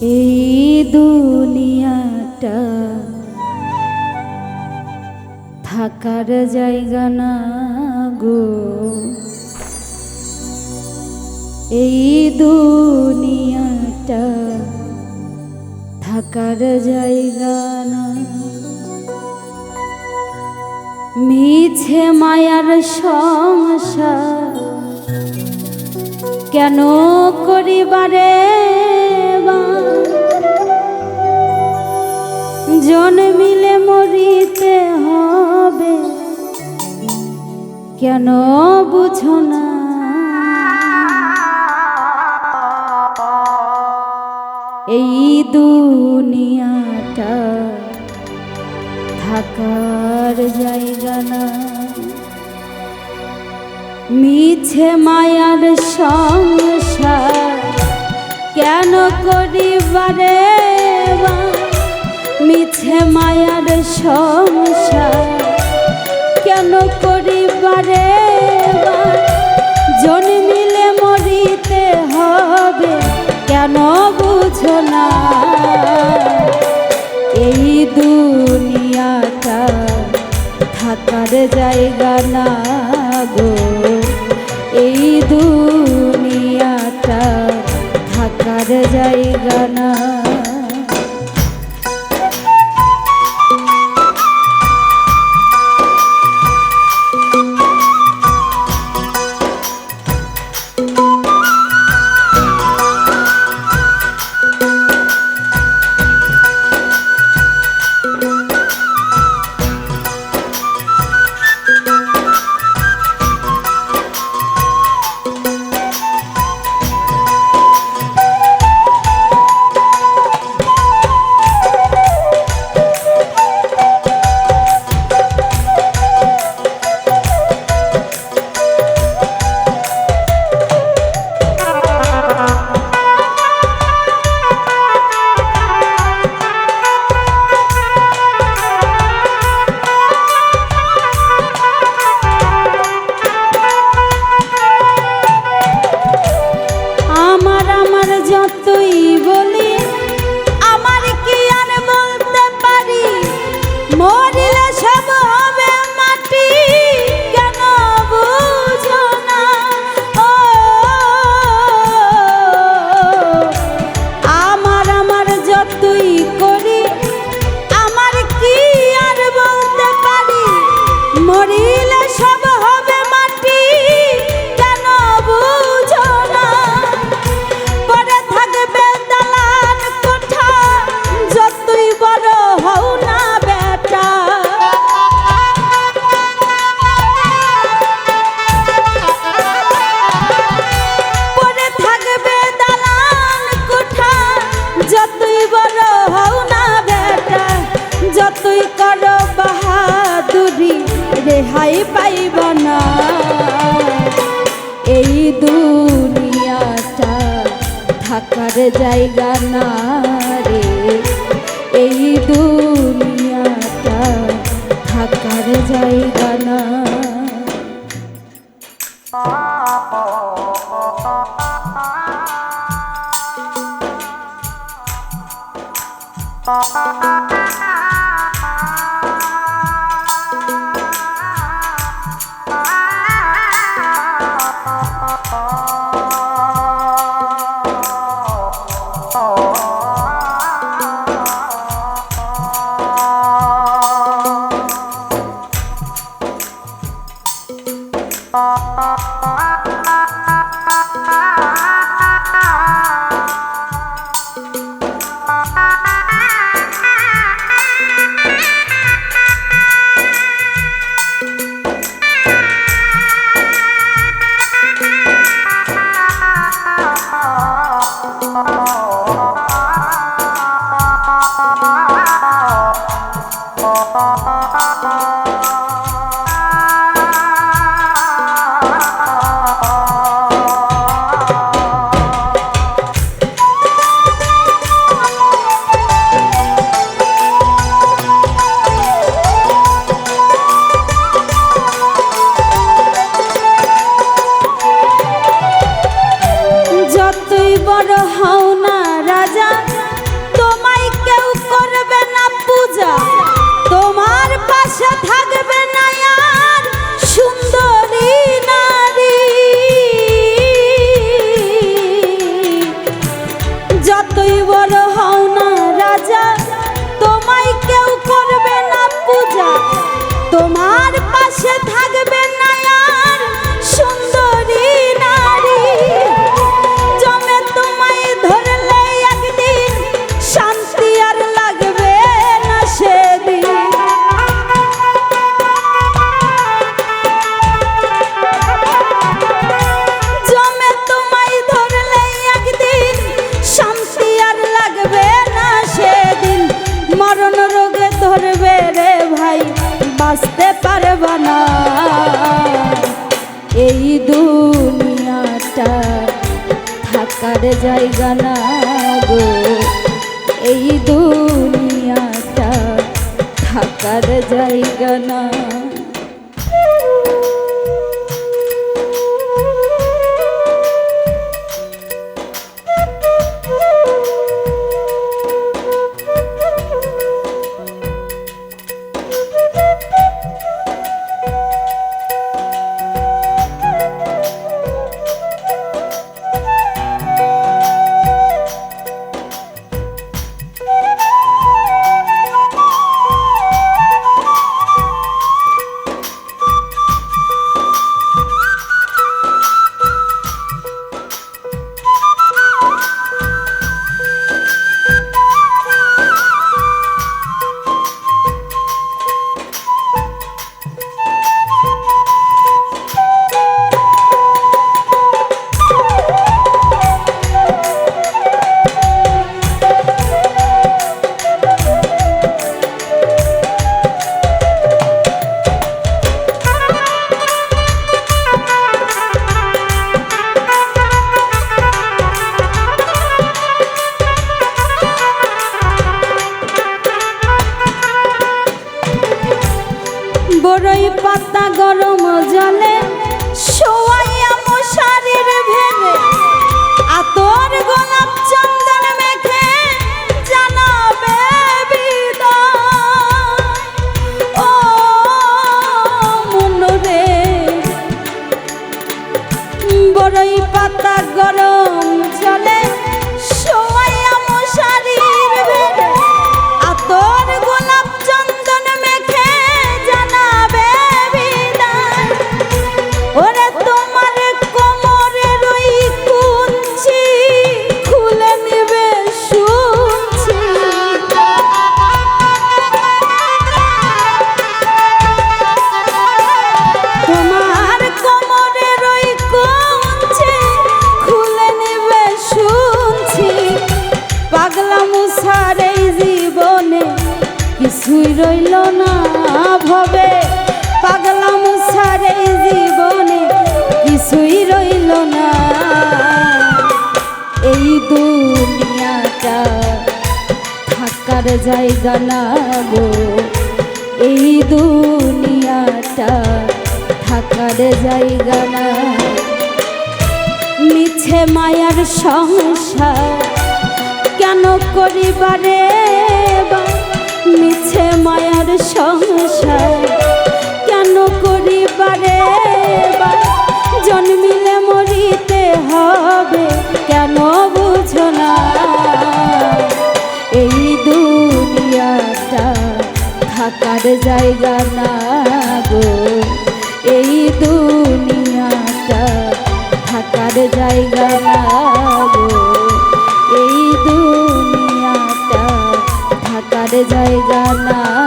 এই দুনিয়াটা থাকার জায়গা না গো। এই দুনিয়াটা থাকার জায়গা না। মিছে মায়ার সংসার কেন করিবারে? বা? জন্মিলে মরিতে হবে কেন বুঝো না এই দুনিয়াটা থাকার জায়গা না মিছে মায়ার সংসার কেন করিবারে বা? মিছে মায়ার সংসার। কেন করিবারে? জন্মিলে মরিতে হবে, কেন বুঝো না? এই দুনিয়াটা থাকার জায়গা না গো। এই দুনিয়াটা থাকার জায়গা না রেহাই পাইব না। এই দুনিয়াটা থাকার জায়গা না। Música তোমার পাশে থাকবে থাকার জায়গা না গো। এই দুনিয়াটা থাকার জায়গা না যায় জানাব এই দুনিয়াটা থাকার জায়গা না। মিছে মায়ার সংসার কেন করিবারে বা? মিছে মায়ার সংসার হাতে জায়গা না।